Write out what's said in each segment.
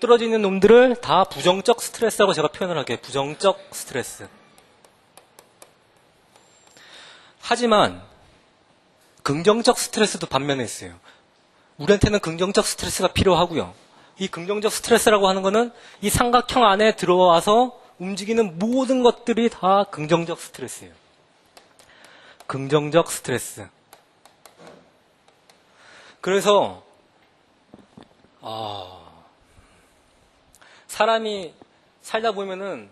떨어져 있는 놈들을 다 부정적 스트레스라고 제가 표현을 할게요. 부정적 스트레스. 하지만 긍정적 스트레스도 반면에 있어요. 우리한테는 긍정적 스트레스가 필요하고요. 이 긍정적 스트레스라고 하는 거는 이 삼각형 안에 들어와서 움직이는 모든 것들이 다 긍정적 스트레스예요. 긍정적 스트레스. 그래서 아, 사람이 살다 보면은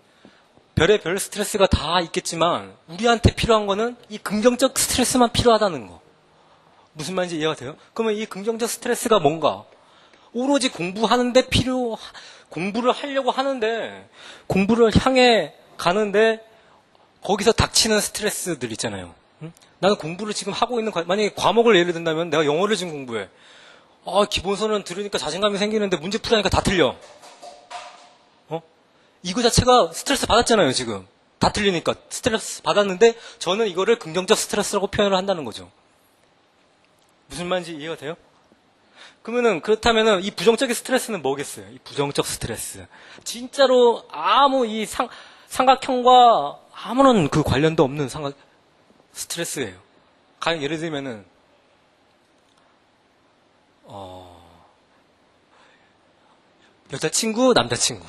별의별 스트레스가 다 있겠지만 우리한테 필요한 거는 이 긍정적 스트레스만 필요하다는 거. 무슨 말인지 이해가 돼요? 그러면 이 긍정적 스트레스가 뭔가? 오로지 공부하는데 필요, 공부를 하려고 하는데, 공부를 향해 가는데, 거기서 닥치는 스트레스들 있잖아요. 응? 나는 공부를 지금 하고 있는, 과- 만약에 과목을 예를 든다면 내가 영어를 지금 공부해. 아, 기본서는 들으니까 자신감이 생기는데 문제 풀으니까 다 틀려. 어? 이거 자체가 스트레스 받았잖아요, 지금. 다 틀리니까. 스트레스 받았는데, 저는 이거를 긍정적 스트레스라고 표현을 한다는 거죠. 무슨 말인지 이해가 돼요? 그러면은 그렇다면은 이 부정적인 스트레스는 뭐겠어요? 이 부정적 스트레스. 진짜로 아무 이 상, 삼각형과 아무런 그 관련도 없는 삼각 스트레스예요. 가 예를 들면은 어 여자친구, 남자친구.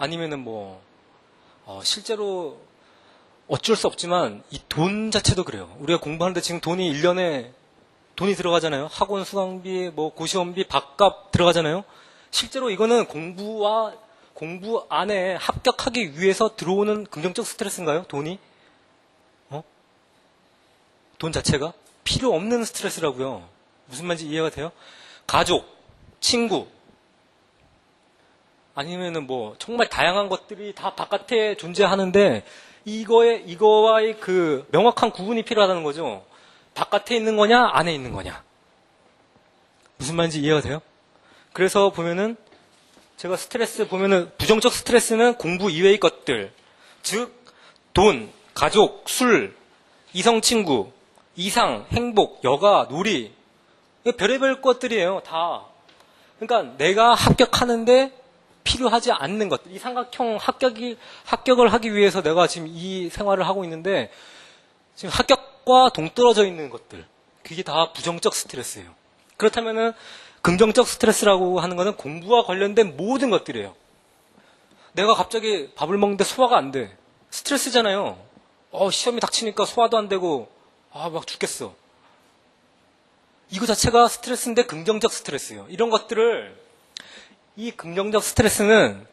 아니면은 뭐 어, 실제로 어쩔 수 없지만 이 돈 자체도 그래요. 우리가 공부하는데 지금 돈이 1년에 돈이 들어가잖아요. 학원 수강비, 뭐 고시원비, 밥값 들어가잖아요. 실제로 이거는 공부와 공부 안에 합격하기 위해서 들어오는 긍정적 스트레스인가요? 돈이? 어? 돈 자체가 필요 없는 스트레스라고요. 무슨 말인지 이해가 돼요? 가족, 친구, 아니면은 뭐 정말 다양한 것들이 다 바깥에 존재하는데 이거에 이거와의 그 명확한 구분이 필요하다는 거죠. 바깥에 있는 거냐 안에 있는 거냐. 무슨 말인지 이해가 돼요? 그래서 보면은 제가 스트레스 보면은 부정적 스트레스는 공부 이외의 것들, 즉 돈, 가족, 술, 이성 친구, 이상, 행복, 여가, 놀이 별의별 것들이에요. 다. 그러니까 내가 합격하는데 필요하지 않는 것들. 이 삼각형 합격이, 합격을 하기 위해서 내가 지금 이 생활을 하고 있는데, 지금 합격과 동떨어져 있는 것들. 그게 다 부정적 스트레스예요. 그렇다면은, 긍정적 스트레스라고 하는 거는 공부와 관련된 모든 것들이에요. 내가 갑자기 밥을 먹는데 소화가 안 돼. 스트레스잖아요. 어, 시험이 닥치니까 소화도 안 되고, 아, 막 죽겠어. 이거 자체가 스트레스인데 긍정적 스트레스예요. 이런 것들을 이 긍정적 스트레스는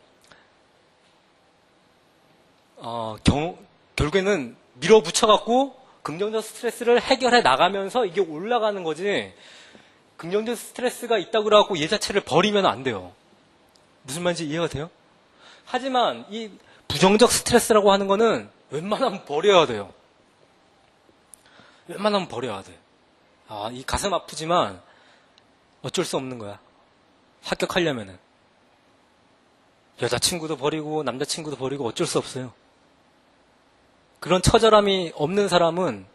어, 경- 결국에는 밀어붙여갖고 긍정적 스트레스를 해결해 나가면서 이게 올라가는 거지 긍정적 스트레스가 있다고 그래갖고 얘 자체를 버리면 안 돼요. 무슨 말인지 이해가 돼요? 하지만 이 부정적 스트레스라고 하는 거는 웬만하면 버려야 돼요. 웬만하면 버려야 돼. 아, 이 가슴 아프지만 어쩔 수 없는 거야. 합격하려면은. 여자친구도 버리고 남자친구도 버리고 어쩔 수 없어요. 그런 처절함이 없는 사람은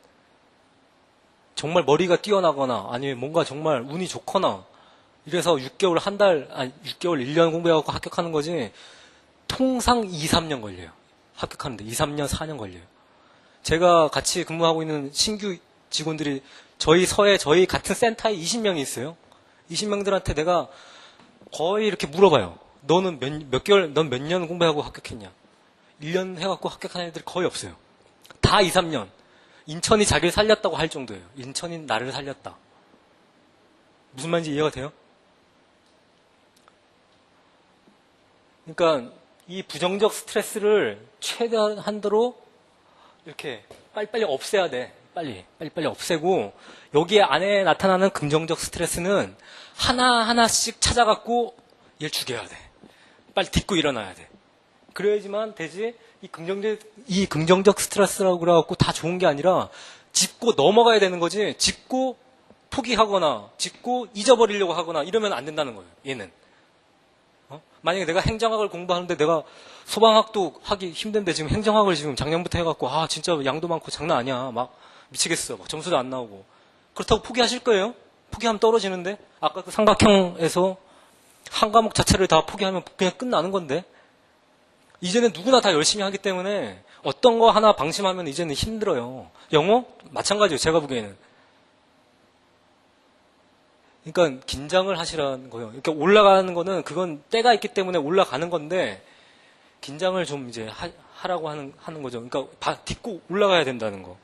정말 머리가 뛰어나거나 아니면 뭔가 정말 운이 좋거나 이래서 6개월, 한 달, 아니 6개월, 1년 공부해갖고 합격하는 거지 통상 2, 3년 걸려요. 합격하는데 2, 3년, 4년 걸려요. 제가 같이 근무하고 있는 신규 직원들이 저희 서에 저희 같은 센터에 20명이 있어요. 20명들한테 내가 거의 이렇게 물어봐요. 너는 몇, 몇 개월, 넌 몇 년 공부하고 합격했냐? 1년 해갖고 합격한 애들이 거의 없어요. 다 2, 3년. 인천이 자기를 살렸다고 할 정도예요. 인천이 나를 살렸다. 무슨 말인지 이해가 돼요? 그러니까 이 부정적 스트레스를 최대한 한도로 이렇게 빨리빨리 없애야 돼. 빨리, 빨리빨리 없애고, 여기 안에 나타나는 긍정적 스트레스는 하나하나씩 찾아갖고 얘를 죽여야 돼. 빨리 딛고 일어나야 돼. 그래야지만 되지, 이 긍정적, 이 긍정적 스트레스라고 그래갖고 다 좋은 게 아니라, 짚고 넘어가야 되는 거지, 짚고 포기하거나, 짚고 잊어버리려고 하거나, 이러면 안 된다는 거예요, 얘는. 어? 만약에 내가 행정학을 공부하는데 내가 소방학도 하기 힘든데 지금 행정학을 지금 작년부터 해갖고 아 진짜 양도 많고 장난 아니야 막 미치겠어 막 점수도 안 나오고 그렇다고 포기하실 거예요? 포기하면 떨어지는데 아까 그 삼각형에서 한 과목 자체를 다 포기하면 그냥 끝나는 건데 이제는 누구나 다 열심히 하기 때문에 어떤 거 하나 방심하면 이제는 힘들어요. 영어 마찬가지예요. 제가 보기에는. 그러니까 긴장을 하시라는 거예요. 이렇게 올라가는 거는 그건 때가 있기 때문에 올라가는 건데 긴장을 좀 이제 하, 라고 하는 하는 거죠. 그러니까 바, 딛고 올라가야 된다는 거.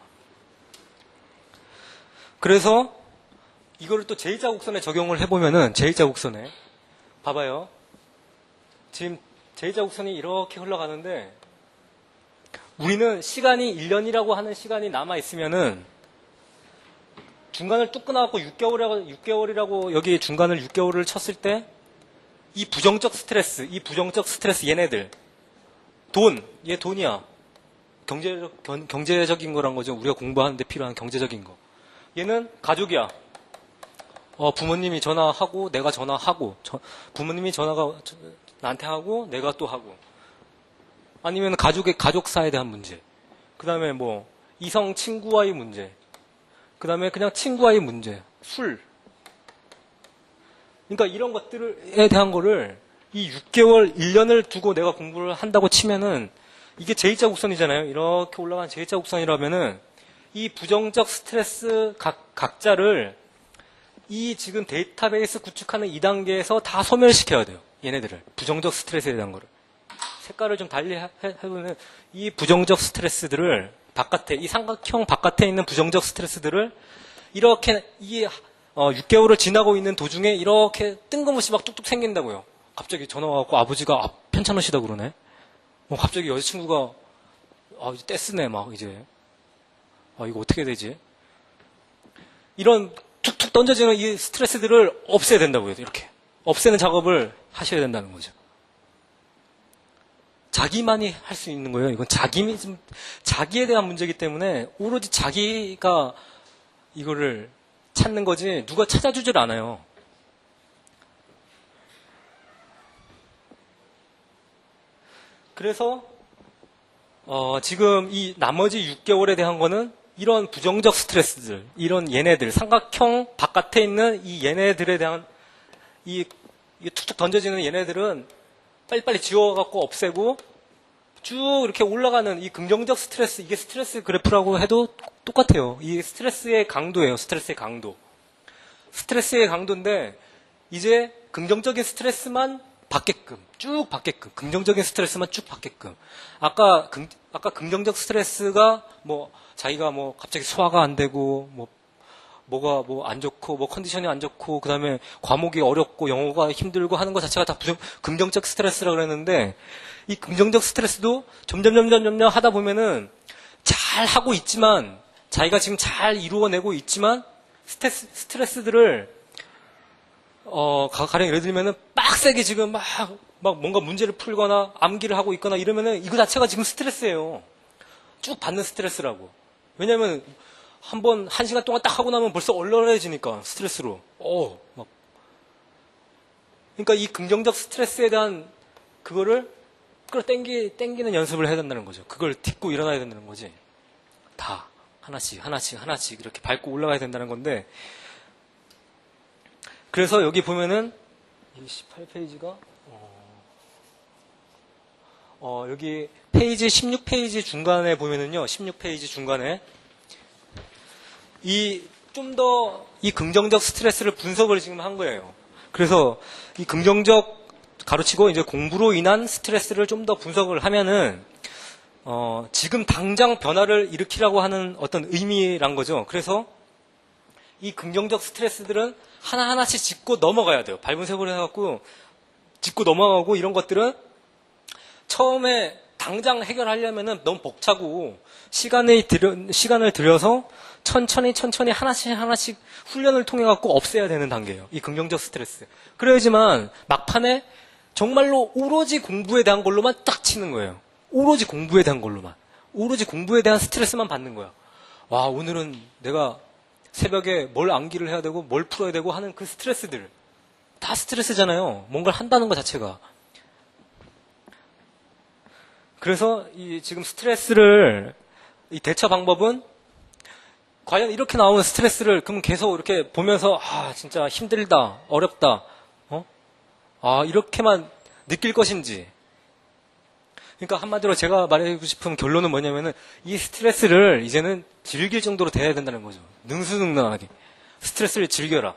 그래서 이거를 또 제1자 곡선에 적용을 해보면은 제1자 곡선에 봐봐요. 지금 제1자 곡선이 이렇게 흘러가는데 우리는 시간이 1년이라고 하는 시간이 남아 있으면은 중간을 뚝 끊어갖고 6개월이라고 6개월이라고 여기 중간을 6개월을 쳤을 때 이 부정적 스트레스, 이 부정적 스트레스 얘네들 돈, 얘 돈이야. 경제적 경, 경제적인 거란 거죠. 우리가 공부하는데 필요한 경제적인 거. 얘는 가족이야. 어, 부모님이 전화하고 내가 전화하고 저- 부모님이 전화가 저- 나한테 하고 내가 또 하고. 아니면 가족의 가족사에 대한 문제. 그 다음에 뭐 이성 친구와의 문제. 그 다음에 그냥 친구와의 문제. 술. 그러니까 이런 것들에 대한 거를 이 6개월 1년을 두고 내가 공부를 한다고 치면은 이게 제1자 곡선이잖아요. 이렇게 올라간 제1자 곡선이라면은 이 부정적 스트레스 각, 각자를 이 지금 데이터베이스 구축하는 2단계에서 다 소멸시켜야 돼요. 얘네들을. 부정적 스트레스에 대한 거를. 색깔을 좀 달리 해보면 이 부정적 스트레스들을 바깥에, 이 삼각형 바깥에 있는 부정적 스트레스들을 이렇게 이 어, 6개월을 지나고 있는 도중에 이렇게 뜬금없이 막 뚝뚝 생긴다고요. 갑자기 전화 와갖고 아버지가 아, 편찮으시다 그러네. 뭐 갑자기 여자친구가 아, 이제 떼쓰네 막 이제. 아, 이거 어떻게 되지? 이런 던져지는 이 스트레스들을 없애야 된다고요. 이렇게. 없애는 작업을 하셔야 된다는 거죠. 자기만이 할 수 있는 거예요. 이건 자기, 자기에 대한 문제이기 때문에 오로지 자기가 이거를 찾는 거지 누가 찾아주질 않아요. 그래서 어, 지금 이 나머지 6개월에 대한 거는 이런 부정적 스트레스들, 이런 얘네들, 삼각형 바깥에 있는 이 얘네들에 대한 이, 이 툭툭 던져지는 얘네들은 빨리빨리 지워갖고 없애고 쭉 이렇게 올라가는 이 긍정적 스트레스, 이게 스트레스 그래프라고 해도 똑같아요. 이 스트레스의 강도예요. 스트레스의 강도. 스트레스의 강도인데 이제 긍정적인 스트레스만 받게끔 쭉 받게끔 긍정적인 스트레스만 쭉 받게끔 아까 긍, 아까 긍정적 스트레스가 뭐 자기가 뭐 갑자기 소화가 안 되고 뭐 뭐가 뭐 안 좋고 뭐 컨디션이 안 좋고 그다음에 과목이 어렵고 영어가 힘들고 하는 것 자체가 다 부정, 긍정적 스트레스라 그랬는데 이 긍정적 스트레스도 점점 점점 점점 하다 보면은 잘 하고 있지만 자기가 지금 잘 이루어내고 있지만 스트레스, 스트레스들을 어, 가- 가령 예를 들면은 빡세게 지금 막, 막 뭔가 문제를 풀거나 암기를 하고 있거나 이러면은 이거 자체가 지금 스트레스예요. 쭉 받는 스트레스라고. 왜냐면 한 번, 한 시간 동안 딱 하고 나면 벌써 얼얼해지니까 스트레스로. 어, 막. 그러니까 이 긍정적 스트레스에 대한 그거를 끌어당기, 땡기는 연습을 해야 된다는 거죠. 그걸 딛고 일어나야 된다는 거지. 다. 하나씩, 하나씩, 하나씩 이렇게 밟고 올라가야 된다는 건데, 그래서 여기 보면은 이 18페이지가 어, 여기 페이지 16페이지 중간에 보면은요. 16페이지 중간에 이 좀 더 이 긍정적 스트레스를 분석을 지금 한 거예요. 그래서 이 긍정적 가르치고 이제 공부로 인한 스트레스를 좀 더 분석을 하면은 어, 지금 당장 변화를 일으키라고 하는 어떤 의미란 거죠. 그래서 이 긍정적 스트레스들은 하나하나씩 짚고 넘어가야 돼요. 밟은 세골 해갖고 짚고 넘어가고 이런 것들은 처음에 당장 해결하려면은 너무 벅차고 시간을 들여, 시간을 들여서 천천히 천천히 하나씩 하나씩 훈련을 통해 갖고 없애야 되는 단계예요. 이 긍정적 스트레스. 그래야지만 막판에 정말로 오로지 공부에 대한 걸로만 딱 치는 거예요. 오로지 공부에 대한 걸로만. 오로지 공부에 대한 스트레스만 받는 거야. 와, 오늘은 내가 새벽에 뭘 암기를 해야 되고 뭘 풀어야 되고 하는 그 스트레스들. 다 스트레스잖아요. 뭔가를 한다는 것 자체가. 그래서 이 지금 스트레스를 이 대처 방법은 과연 이렇게 나오는 스트레스를 그럼 계속 이렇게 보면서 아 진짜 힘들다 어렵다 어? 아 이렇게만 느낄 것인지. 그러니까 한마디로 제가 말하고 싶은 결론은 뭐냐면은 이 스트레스를 이제는 즐길 정도로 돼야 된다는 거죠. 능수능란하게. 스트레스를 즐겨라.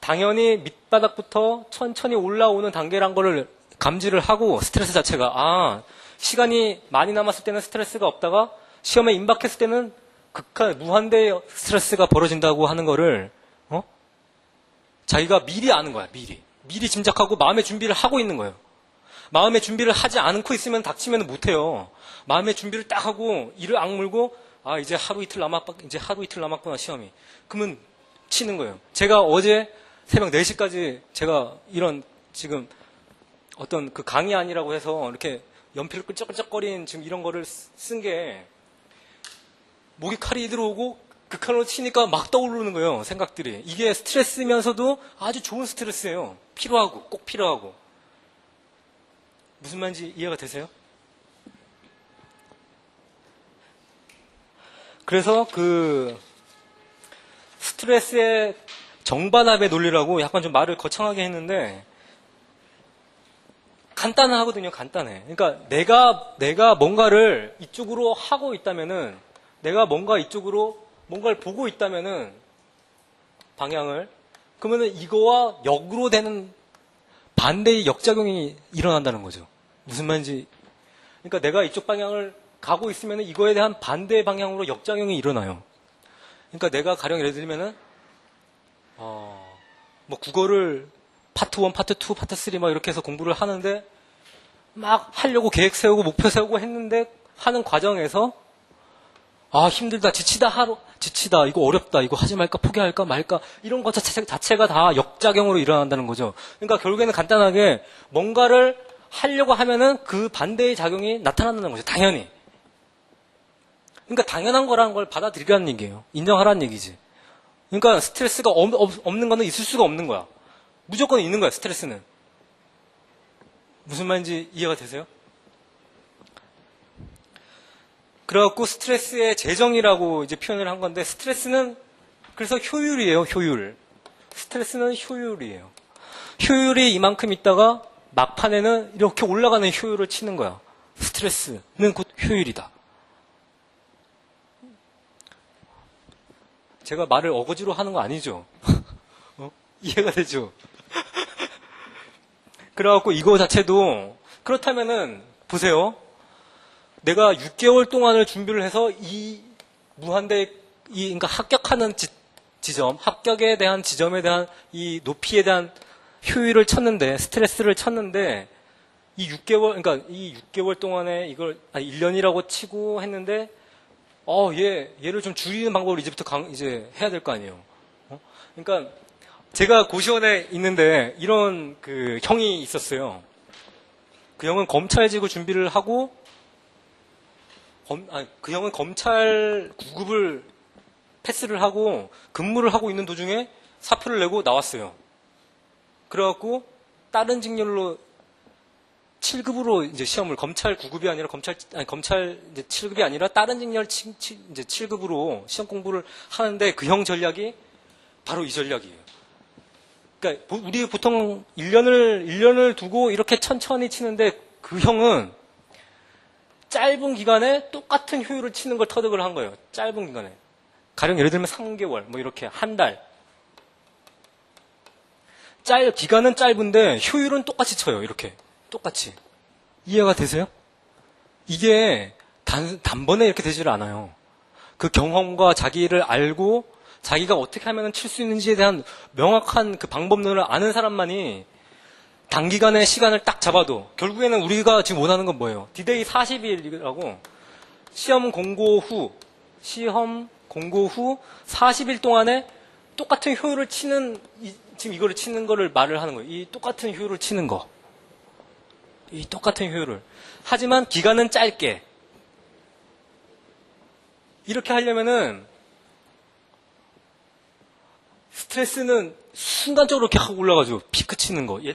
당연히 밑바닥부터 천천히 올라오는 단계란 거를 감지를 하고 스트레스 자체가 아 시간이 많이 남았을 때는 스트레스가 없다가 시험에 임박했을 때는 극한 무한대의 스트레스가 벌어진다고 하는 거를 어? 자기가 미리 아는 거야 미리. 미리 짐작하고 마음의 준비를 하고 있는 거예요. 마음의 준비를 하지 않고 있으면 닥치면 못해요. 마음의 준비를 딱 하고 이를 악물고 아 이제 하루 이틀 남았 이제 하루 이틀 남았구나 시험이. 그러면 치는 거예요. 제가 어제 새벽 4시까지 제가 이런 지금 어떤 그 강의 아니라고 해서 이렇게 연필을 끈적끈적거린 지금 이런 거를 쓴 게 목이 칼이 들어오고 그 칼로 치니까 막 떠오르는 거예요 생각들이. 이게 스트레스면서도 아주 좋은 스트레스예요. 필요하고 꼭 필요하고. 무슨 말인지 이해가 되세요? 그래서 그 스트레스의 정반합의 논리라고 약간 좀 말을 거창하게 했는데 간단하거든요, 간단해. 그러니까 내가 내가 뭔가를 이쪽으로 하고 있다면은 내가 뭔가 이쪽으로 뭔가를 보고 있다면은 방향을 그러면은 이거와 역으로 되는 반대의 역작용이 일어난다는 거죠. 무슨 말인지 그러니까 내가 이쪽 방향을 가고 있으면은 이거에 대한 반대 방향으로 역작용이 일어나요. 그러니까 내가 가령 예를 들면은 어, 뭐 국어를 파트 1, 파트 2, 파트 3 막 이렇게 해서 공부를 하는데 막 하려고 계획 세우고 목표 세우고 했는데 하는 과정에서 아 힘들다 지치다 하루 지치다 이거 어렵다 이거 하지 말까 포기할까 말까 이런 것 자체, 자체가 다 역작용으로 일어난다는 거죠. 그러니까 결국에는 간단하게 뭔가를 하려고 하면은 그 반대의 작용이 나타난다는 거죠. 당연히. 그러니까 당연한 거라는 걸 받아들이라는 얘기예요. 인정하라는 얘기지. 그러니까 스트레스가 없, 없- 없는 거는 있을 수가 없는 거야. 무조건 있는 거야, 스트레스는. 무슨 말인지 이해가 되세요? 그래갖고 스트레스의 재정이라고 이제 표현을 한 건데 스트레스는 그래서 효율이에요, 효율. 스트레스는 효율이에요. 효율이 이만큼 있다가 막판에는 이렇게 올라가는 효율을 치는 거야. 스트레스는 곧 효율이다. 제가 말을 어거지로 하는 거 아니죠? 어? 이해가 되죠? 그래갖고 이거 자체도 그렇다면은 보세요. 내가 6개월 동안을 준비를 해서 이 무한대 이 그러니까 합격하는 지, 지점, 합격에 대한 지점에 대한 이 높이에 대한 효율을 쳤는데 스트레스를 쳤는데 이 6개월 그러니까 이 6개월 동안에 이걸 아니 1년이라고 치고 했는데 어, 얘 얘를 좀 줄이는 방법을 이제부터 강- 이제 해야 될 거 아니에요. 어? 그러니까 제가 고시원에 있는데 이런 그 형이 있었어요. 그 형은 검찰직을 준비를 하고 검, 아니, 그 형은 검찰 구급을 패스를 하고 근무를 하고 있는 도중에 사표를 내고 나왔어요. 그래갖고 다른 직렬로 7급으로 이제 시험을 검찰 9급이 아니라 검찰 아니 검찰 이제 7급이 아니라 다른 직렬 치- 치- 이제 7급으로 시험 공부를 하는데 그 형 전략이 바로 이 전략이에요. 그러니까 보- 우리 보통 1년을 1년을 두고 이렇게 천천히 치는데 그 형은 짧은 기간에 똑같은 효율을 치는 걸 터득을 한 거예요. 짧은 기간에. 가령 예를 들면 3개월, 뭐 이렇게 한 달. 짧, 기간은 짧은데 효율은 똑같이 쳐요. 이렇게. 똑같이. 이해가 되세요? 이게 단, 단번에 이렇게 되지를 않아요. 그 경험과 자기를 알고 자기가 어떻게 하면 칠 수 있는지에 대한 명확한 그 방법론을 아는 사람만이 단기간에 시간을 딱 잡아도 결국에는 우리가 지금 원하는 건 뭐예요? 디데이 40일이라고 시험 공고 후 시험 공고 후 40일 동안에 똑같은 효율을 치는 이- 지금 이거를 치는 거를 말을 하는 거예요. 이 똑같은 효율을 치는 거. 이 똑같은 효율을. 하지만 기간은 짧게. 이렇게 하려면은 스트레스는 순간적으로 이렇게 하고 올라가죠. 피크 치는 거.